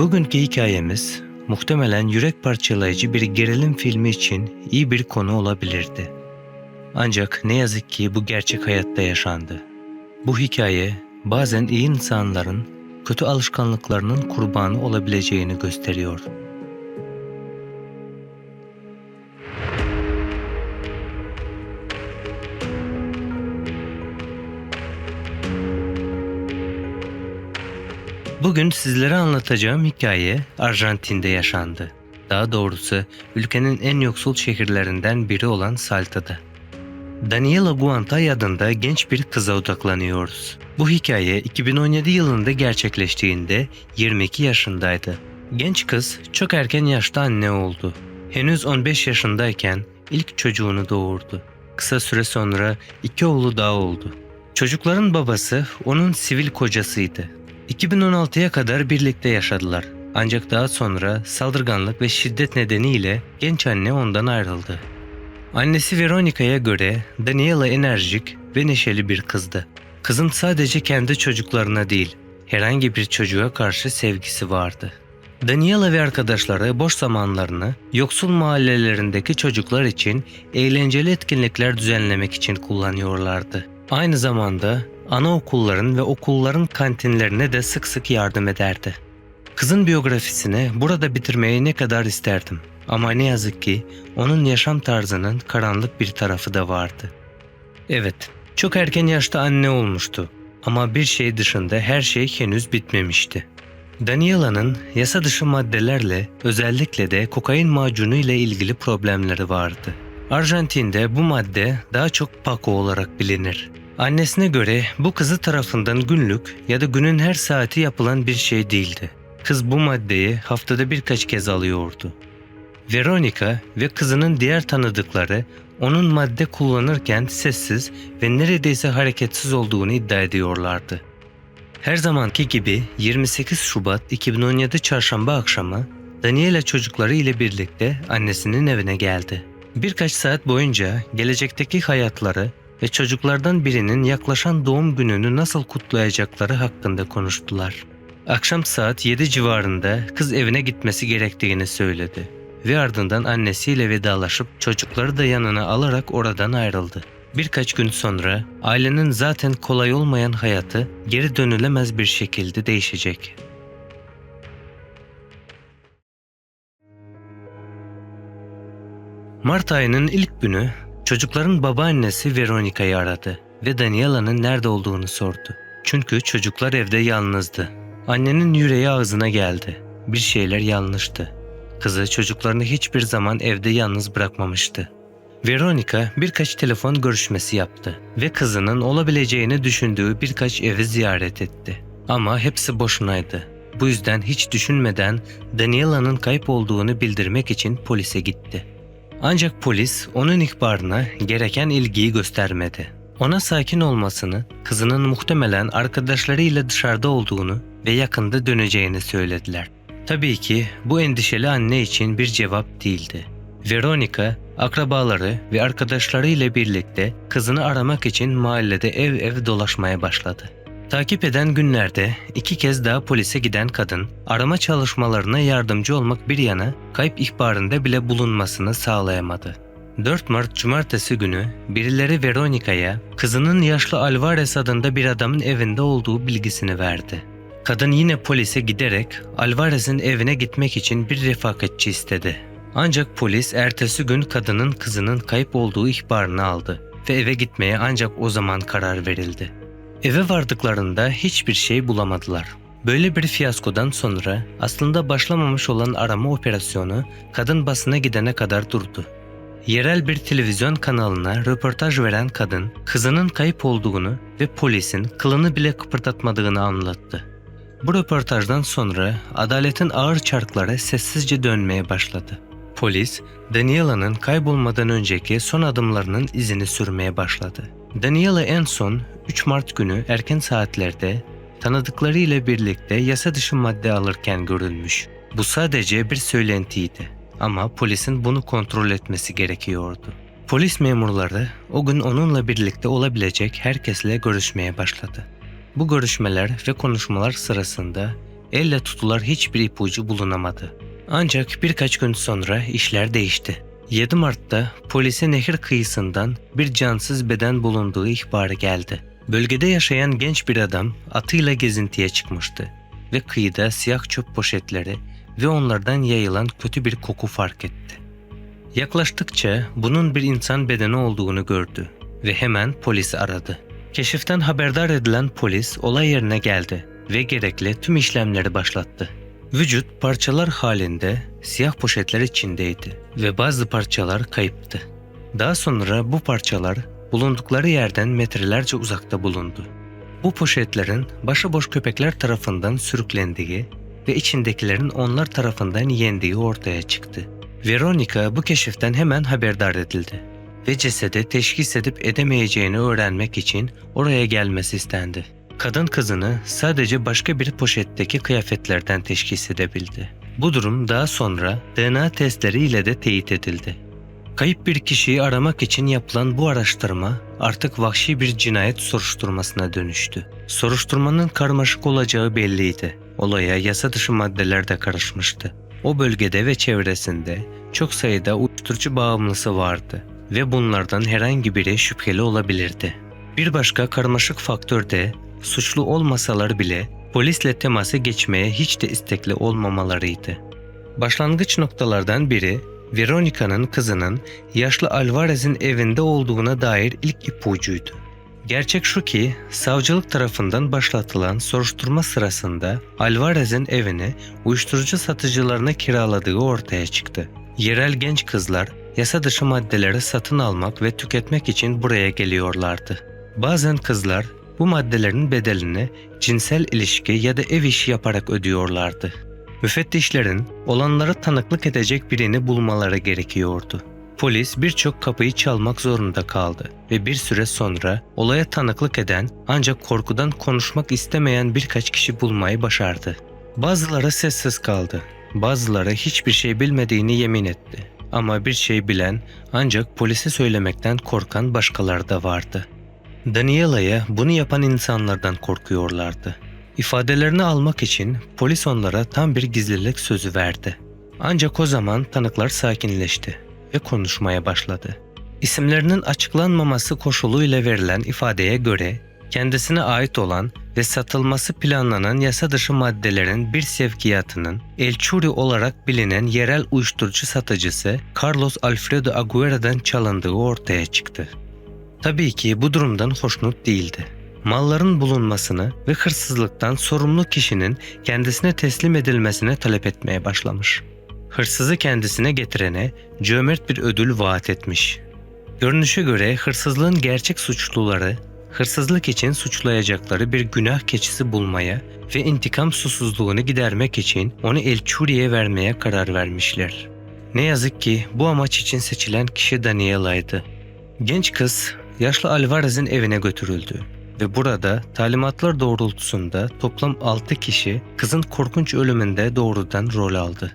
Bugünkü hikayemiz muhtemelen yürek parçalayıcı bir gerilim filmi için iyi bir konu olabilirdi. Ancak ne yazık ki bu gerçek hayatta yaşandı. Bu hikaye bazen iyi insanların kötü alışkanlıklarının kurbanı olabileceğini gösteriyor. Bugün sizlere anlatacağım hikaye Arjantin'de yaşandı. Daha doğrusu ülkenin en yoksul şehirlerinden biri olan Salta'da. Daniela Guantay adında genç bir kıza odaklanıyoruz. Bu hikaye 2017 yılında gerçekleştiğinde 22 yaşındaydı. Genç kız çok erken yaşta anne oldu. Henüz 15 yaşındayken ilk çocuğunu doğurdu. Kısa süre sonra iki oğlu daha oldu. Çocukların babası onun sivil kocasıydı. 2016'ya kadar birlikte yaşadılar. Ancak daha sonra saldırganlık ve şiddet nedeniyle genç anne ondan ayrıldı. Annesi Veronica'ya göre Daniela enerjik ve neşeli bir kızdı. Kızın sadece kendi çocuklarına değil, herhangi bir çocuğa karşı sevgisi vardı. Daniela ve arkadaşları boş zamanlarını yoksul mahallelerindeki çocuklar için eğlenceli etkinlikler düzenlemek için kullanıyorlardı. Aynı zamanda anaokulların ve okulların kantinlerine de sık sık yardım ederdi. Kızın biyografisini burada bitirmeyi ne kadar isterdim. Ama ne yazık ki onun yaşam tarzının karanlık bir tarafı da vardı. Evet, çok erken yaşta anne olmuştu. Ama bir şey dışında her şey henüz bitmemişti. Daniela'nın yasa dışı maddelerle özellikle de kokain macunu ile ilgili problemleri vardı. Arjantin'de bu madde daha çok Paco olarak bilinir. Annesine göre bu kızı tarafından günlük ya da günün her saati yapılan bir şey değildi. Kız bu maddeyi haftada birkaç kez alıyordu. Veronica ve kızının diğer tanıdıkları onun madde kullanırken sessiz ve neredeyse hareketsiz olduğunu iddia ediyorlardı. Her zamanki gibi 28 Şubat 2017 çarşamba akşamı Daniela çocukları ile birlikte annesinin evine geldi. Birkaç saat boyunca gelecekteki hayatları ve çocuklardan birinin yaklaşan doğum gününü nasıl kutlayacakları hakkında konuştular. Akşam saat 7 civarında kız evine gitmesi gerektiğini söyledi ve ardından annesiyle vedalaşıp çocukları da yanına alarak oradan ayrıldı. Birkaç gün sonra ailenin zaten kolay olmayan hayatı geri dönülemez bir şekilde değişecek. Mart ayının ilk günü çocukların babaannesi Veronica'yı aradı ve Daniela'nın nerede olduğunu sordu. Çünkü çocuklar evde yalnızdı. Annenin yüreği ağzına geldi. Bir şeyler yanlıştı. Kızı çocuklarını hiçbir zaman evde yalnız bırakmamıştı. Veronica birkaç telefon görüşmesi yaptı ve kızının olabileceğini düşündüğü birkaç evi ziyaret etti. Ama hepsi boşunaydı. Bu yüzden hiç düşünmeden Daniela'nın kayıp olduğunu bildirmek için polise gitti. Ancak polis onun ihbarına gereken ilgiyi göstermedi. Ona sakin olmasını, kızının muhtemelen arkadaşlarıyla dışarıda olduğunu ve yakında döneceğini söylediler. Tabii ki bu endişeli anne için bir cevap değildi. Veronica, akrabaları ve arkadaşları ile birlikte kızını aramak için mahallede ev ev dolaşmaya başladı. Takip eden günlerde iki kez daha polise giden kadın arama çalışmalarına yardımcı olmak bir yana kayıp ihbarında bile bulunmasını sağlayamadı. 4 Mart Cumartesi günü birileri Veronica'ya kızının yaşlı Alvarez adında bir adamın evinde olduğu bilgisini verdi. Kadın yine polise giderek Alvarez'in evine gitmek için bir refakatçi istedi. Ancak polis ertesi gün kadının kızının kayıp olduğu ihbarını aldı ve eve gitmeye ancak o zaman karar verildi. Eve vardıklarında hiçbir şey bulamadılar. Böyle bir fiyaskodan sonra aslında başlamamış olan arama operasyonu kadın basına gidene kadar durdu. Yerel bir televizyon kanalına röportaj veren kadın kızının kayıp olduğunu ve polisin kılını bile kıpırdatmadığını anlattı. Bu röportajdan sonra adaletin ağır çarkları sessizce dönmeye başladı. Polis, Daniela'nın kaybolmadan önceki son adımlarının izini sürmeye başladı. Daniela en son 3 Mart günü erken saatlerde tanıdıkları ile birlikte yasa dışı madde alırken görülmüş. Bu sadece bir söylentiydi ama polisin bunu kontrol etmesi gerekiyordu. Polis memurları o gün onunla birlikte olabilecek herkesle görüşmeye başladı. Bu görüşmeler ve konuşmalar sırasında elle tutular hiçbir ipucu bulunamadı. Ancak birkaç gün sonra işler değişti. 7 Mart'ta polise nehir kıyısından bir cansız beden bulunduğu ihbarı geldi. Bölgede yaşayan genç bir adam atıyla gezintiye çıkmıştı ve kıyıda siyah çöp poşetleri ve onlardan yayılan kötü bir koku fark etti. Yaklaştıkça bunun bir insan bedeni olduğunu gördü ve hemen polisi aradı. Keşiften haberdar edilen polis olay yerine geldi ve gerekli tüm işlemleri başlattı. Vücut parçalar halinde siyah poşetler içindeydi ve bazı parçalar kayıptı. Daha sonra bu parçalar bulundukları yerden metrelerce uzakta bulundu. Bu poşetlerin başıboş köpekler tarafından sürüklendiği ve içindekilerin onlar tarafından yendiği ortaya çıktı. Veronica bu keşiften hemen haberdar edildi ve cesedi teşhis edip edemeyeceğini öğrenmek için oraya gelmesi istendi. Kadın kızını sadece başka bir poşetteki kıyafetlerden teşhis edebildi. Bu durum daha sonra DNA testleriyle de teyit edildi. Kayıp bir kişiyi aramak için yapılan bu araştırma artık vahşi bir cinayet soruşturmasına dönüştü. Soruşturmanın karmaşık olacağı belliydi. Olaya yasa dışı maddeler de karışmıştı. O bölgede ve çevresinde çok sayıda uyuşturucu bağımlısı vardı ve bunlardan herhangi biri şüpheli olabilirdi. Bir başka karmaşık faktör de suçlu olmasalar bile polisle temasa geçmeye hiç de istekli olmamalarıydı. Başlangıç noktalardan biri Veronica'nın kızının yaşlı Alvarez'in evinde olduğuna dair ilk ipucuydu. Gerçek şu ki savcılık tarafından başlatılan soruşturma sırasında Alvarez'in evini uyuşturucu satıcılarına kiraladığı ortaya çıktı. Yerel genç kızlar yasa dışı maddeleri satın almak ve tüketmek için buraya geliyorlardı. Bazen kızlar bu maddelerin bedelini cinsel ilişki ya da ev işi yaparak ödüyorlardı. Müfettişlerin olanlara tanıklık edecek birini bulmaları gerekiyordu. Polis birçok kapıyı çalmak zorunda kaldı ve bir süre sonra olaya tanıklık eden ancak korkudan konuşmak istemeyen birkaç kişi bulmayı başardı. Bazıları sessiz kaldı, bazıları hiçbir şey bilmediğini yemin etti. Ama bir şey bilen ancak polise söylemekten korkan başkaları da vardı. Daniela'ya bunu yapan insanlardan korkuyorlardı. İfadelerini almak için polis onlara tam bir gizlilik sözü verdi. Ancak o zaman tanıklar sakinleşti ve konuşmaya başladı. İsimlerinin açıklanmaması koşuluyla verilen ifadeye göre kendisine ait olan ve satılması planlanan yasa dışı maddelerin bir sevkiyatının El Churi olarak bilinen yerel uyuşturucu satıcısı Carlos Alfredo Aguirre'den çalındığı ortaya çıktı. Tabii ki bu durumdan hoşnut değildi. Malların bulunmasını ve hırsızlıktan sorumlu kişinin kendisine teslim edilmesine talep etmeye başlamış. Hırsızı kendisine getirene cömert bir ödül vaat etmiş. Görünüşe göre hırsızlığın gerçek suçluları, hırsızlık için suçlayacakları bir günah keçisi bulmaya ve intikam susuzluğunu gidermek için onu El Churi'ye vermeye karar vermişler. Ne yazık ki bu amaç için seçilen kişi Daniela'ydı. Genç kız yaşlı Alvarez'in evine götürüldü ve burada talimatlar doğrultusunda toplam 6 kişi kızın korkunç ölümünde doğrudan rol aldı.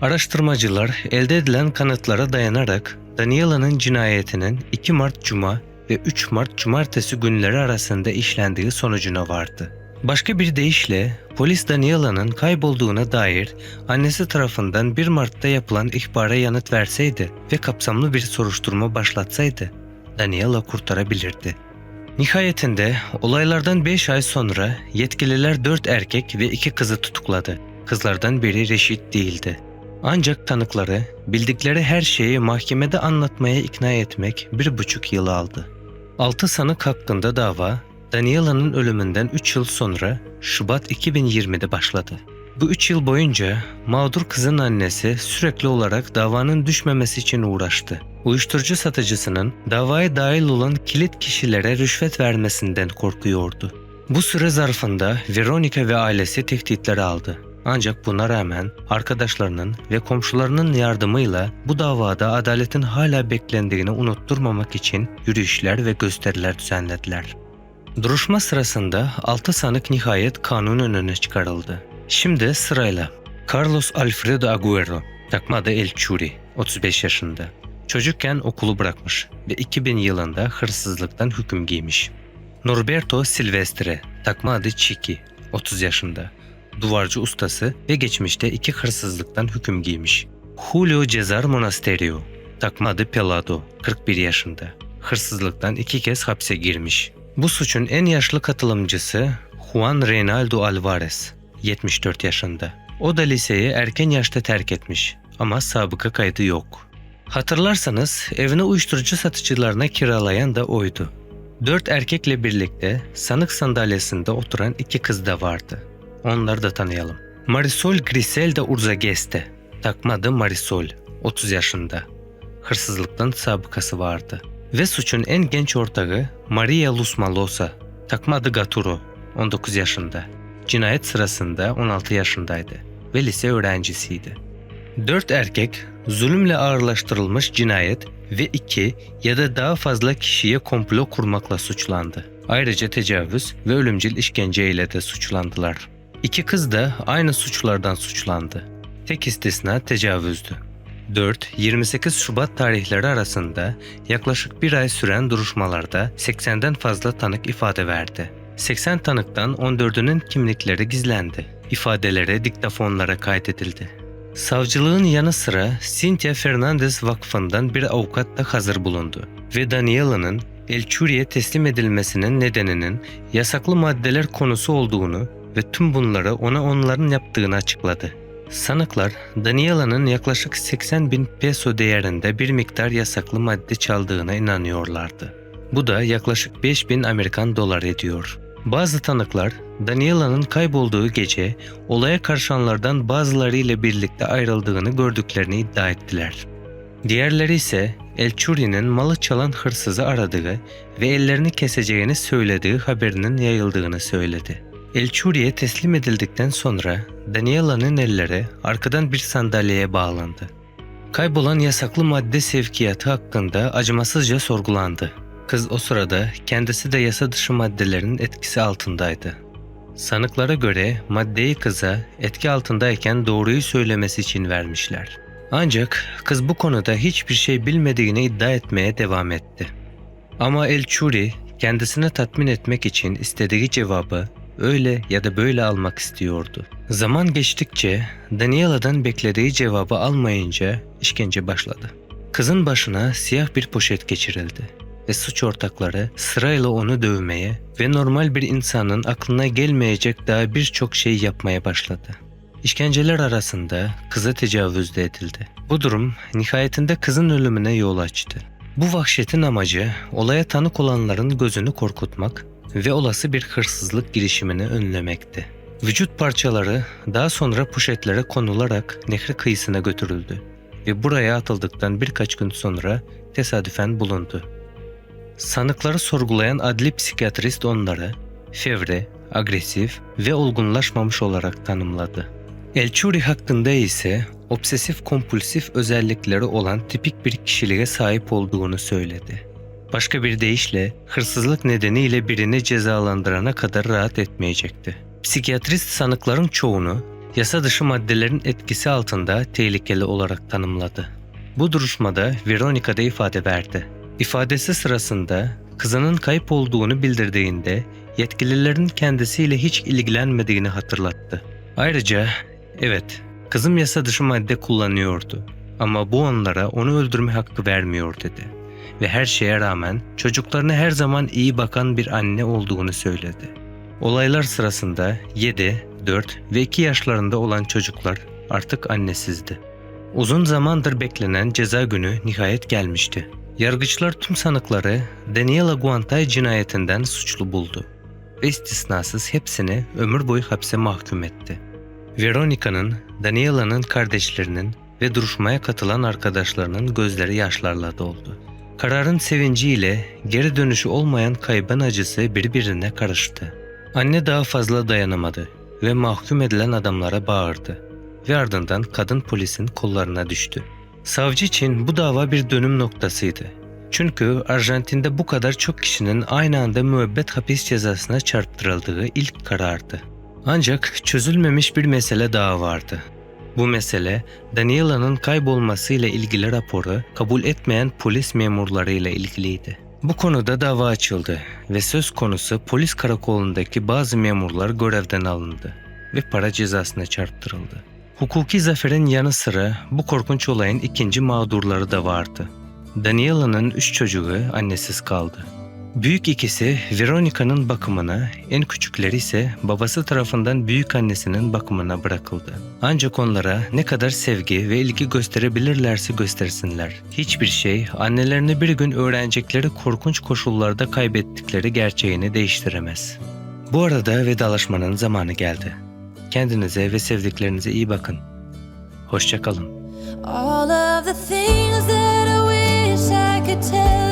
Araştırmacılar elde edilen kanıtlara dayanarak Daniela'nın cinayetinin 2 Mart Cuma ve 3 Mart Cumartesi günleri arasında işlendiği sonucuna vardı. Başka bir deyişle polis Daniela'nın kaybolduğuna dair annesi tarafından 1 Mart'ta yapılan ihbara yanıt verseydi ve kapsamlı bir soruşturma başlatsaydı Daniela kurtarabilirdi. Nihayetinde olaylardan 5 ay sonra yetkililer 4 erkek ve 2 kızı tutukladı. Kızlardan biri reşit değildi. Ancak tanıkları bildikleri her şeyi mahkemede anlatmaya ikna etmek bir buçuk yıl aldı. 6 sanık hakkında dava Daniela'nın ölümünden 3 yıl sonra Şubat 2020'de başladı. Bu 3 yıl boyunca mağdur kızın annesi sürekli olarak davanın düşmemesi için uğraştı. Uyuşturucu satıcısının davaya dahil olan kilit kişilere rüşvet vermesinden korkuyordu. Bu süre zarfında Veronica ve ailesi tehditleri aldı. Ancak buna rağmen arkadaşlarının ve komşularının yardımıyla bu davada adaletin hala beklendiğini unutturmamak için yürüyüşler ve gösteriler düzenlediler. Duruşma sırasında 6 sanık nihayet kanun önüne çıkarıldı. Şimdi sırayla Carlos Alfredo Agüero, takma adı El Churi, 35 yaşında. Çocukken okulu bırakmış ve 2000 yılında hırsızlıktan hüküm giymiş. Norberto Silvestre, takma adı Chiki, 30 yaşında. duvarcı ustası ve geçmişte iki hırsızlıktan hüküm giymiş. Julio Cesar Monasterio, takma adı Pelado, 41 yaşında. Hırsızlıktan iki kez hapse girmiş. Bu suçun en yaşlı katılımcısı Juan Reynaldo Alvarez, 74 yaşında. O da liseyi erken yaşta terk etmiş ama sabıka kaydı yok. Hatırlarsanız evini uyuşturucu satıcılarına kiralayan da oydu. Dört erkekle birlikte sanık sandalyesinde oturan iki kız da vardı. Onları da tanıyalım. Marisol Griselda Urzageste, takma adı Marisol, 30 yaşında. Hırsızlıktan sabıkası vardı. Ve suçun en genç ortağı Maria Luz Malosa, takma adı Gaturo, 19 yaşında. Cinayet sırasında 16 yaşındaydı ve lise öğrencisiydi. Dört erkek zulümle ağırlaştırılmış cinayet ve iki ya da daha fazla kişiye komplo kurmakla suçlandı. Ayrıca tecavüz ve ölümcül işkence ile de suçlandılar. İki kız da aynı suçlardan suçlandı. Tek istisna tecavüzdü. 4-28 Şubat tarihleri arasında yaklaşık bir ay süren duruşmalarda 80'den fazla tanık ifade verdi. 80 tanıktan 14'ünün kimlikleri gizlendi. İfadeleri diktafonlara kaydedildi. Savcılığın yanı sıra Cynthia Fernandez Vakfı'ndan bir avukat da hazır bulundu ve Daniela'nın El Churi'ye teslim edilmesinin nedeninin yasaklı maddeler konusu olduğunu ve tüm bunları ona onların yaptığını açıkladı. Sanıklar Daniela'nın yaklaşık 80 bin peso değerinde bir miktar yasaklı madde çaldığına inanıyorlardı. Bu da yaklaşık 5 bin Amerikan dolar ediyor. Bazı tanıklar Daniela'nın kaybolduğu gece olaya karışanlardan bazılarıyla birlikte ayrıldığını gördüklerini iddia ettiler. Diğerleri ise El Churi'nin malı çalan hırsızı aradığı ve ellerini keseceğini söylediği haberinin yayıldığını söyledi. El Churi'ye teslim edildikten sonra Daniela'nın elleri arkadan bir sandalyeye bağlandı. Kaybolan yasaklı madde sevkiyatı hakkında acımasızca sorgulandı. Kız o sırada kendisi de yasa dışı maddelerin etkisi altındaydı. Sanıklara göre maddeyi kıza etki altındayken doğruyu söylemesi için vermişler. Ancak kız bu konuda hiçbir şey bilmediğini iddia etmeye devam etti. Ama El Churi kendisini tatmin etmek için istediği cevabı öyle ya da böyle almak istiyordu. Zaman geçtikçe Daniela'dan beklediği cevabı almayınca işkence başladı. Kızın başına siyah bir poşet geçirildi ve suç ortakları sırayla onu dövmeye ve normal bir insanın aklına gelmeyecek daha birçok şey yapmaya başladı. İşkenceler arasında kıza tecavüz de edildi. Bu durum nihayetinde kızın ölümüne yol açtı. Bu vahşetin amacı olaya tanık olanların gözünü korkutmak ve olası bir hırsızlık girişimini önlemekti. Vücut parçaları daha sonra poşetlere konularak nehri kıyısına götürüldü ve buraya atıldıktan birkaç gün sonra tesadüfen bulundu. Sanıkları sorgulayan adli psikiyatrist onları fevre, agresif ve olgunlaşmamış olarak tanımladı. Elçuri hakkında ise obsesif kompulsif özellikleri olan tipik bir kişiliğe sahip olduğunu söyledi. Başka bir deyişle hırsızlık nedeniyle birini cezalandırana kadar rahat etmeyecekti. Psikiyatrist sanıkların çoğunu yasa dışı maddelerin etkisi altında tehlikeli olarak tanımladı. Bu duruşmada Veronica da ifade verdi. İfadesi sırasında kızının kayıp olduğunu bildirdiğinde yetkililerin kendisiyle hiç ilgilenmediğini hatırlattı. Ayrıca evet kızım yasa dışı madde kullanıyordu ama bu onlara onu öldürme hakkı vermiyor dedi. Ve her şeye rağmen çocuklarına her zaman iyi bakan bir anne olduğunu söyledi. Olaylar sırasında 7, 4 ve 2 yaşlarında olan çocuklar artık annesizdi. Uzun zamandır beklenen ceza günü nihayet gelmişti. Yargıçlar tüm sanıkları Daniela Guantay cinayetinden suçlu buldu ve istisnasız hepsini ömür boyu hapse mahkum etti. Veronica'nın, Daniela'nın kardeşlerinin ve duruşmaya katılan arkadaşlarının gözleri yaşlarla doldu. Kararın sevinciyle geri dönüşü olmayan kaybın acısı birbirine karıştı. Anne daha fazla dayanamadı ve mahkum edilen adamlara bağırdı ve ardından kadın polisin kollarına düştü. Savcı için bu dava bir dönüm noktasıydı. Çünkü Arjantin'de bu kadar çok kişinin aynı anda müebbet hapis cezasına çarptırıldığı ilk karardı. Ancak çözülmemiş bir mesele daha vardı. Bu mesele Daniela'nın kaybolmasıyla ilgili raporu kabul etmeyen polis memurlarıyla ilgiliydi. Bu konuda dava açıldı ve söz konusu polis karakolundaki bazı memurlar görevden alındı ve para cezasına çarptırıldı. Hukuki zaferin yanı sıra bu korkunç olayın ikinci mağdurları da vardı. Daniela'nın üç çocuğu annesiz kaldı. Büyük ikisi Veronica'nın bakımına, en küçükleri ise babası tarafından büyük annesinin bakımına bırakıldı. Ancak onlara ne kadar sevgi ve ilgi gösterebilirlerse göstersinler. Hiçbir şey annelerini bir gün öğrenecekleri korkunç koşullarda kaybettikleri gerçeğini değiştiremez. Bu arada vedalaşmanın zamanı geldi. Kendinize ve sevdiklerinize iyi bakın. Hoşçakalın. All of the things that I wish I could tell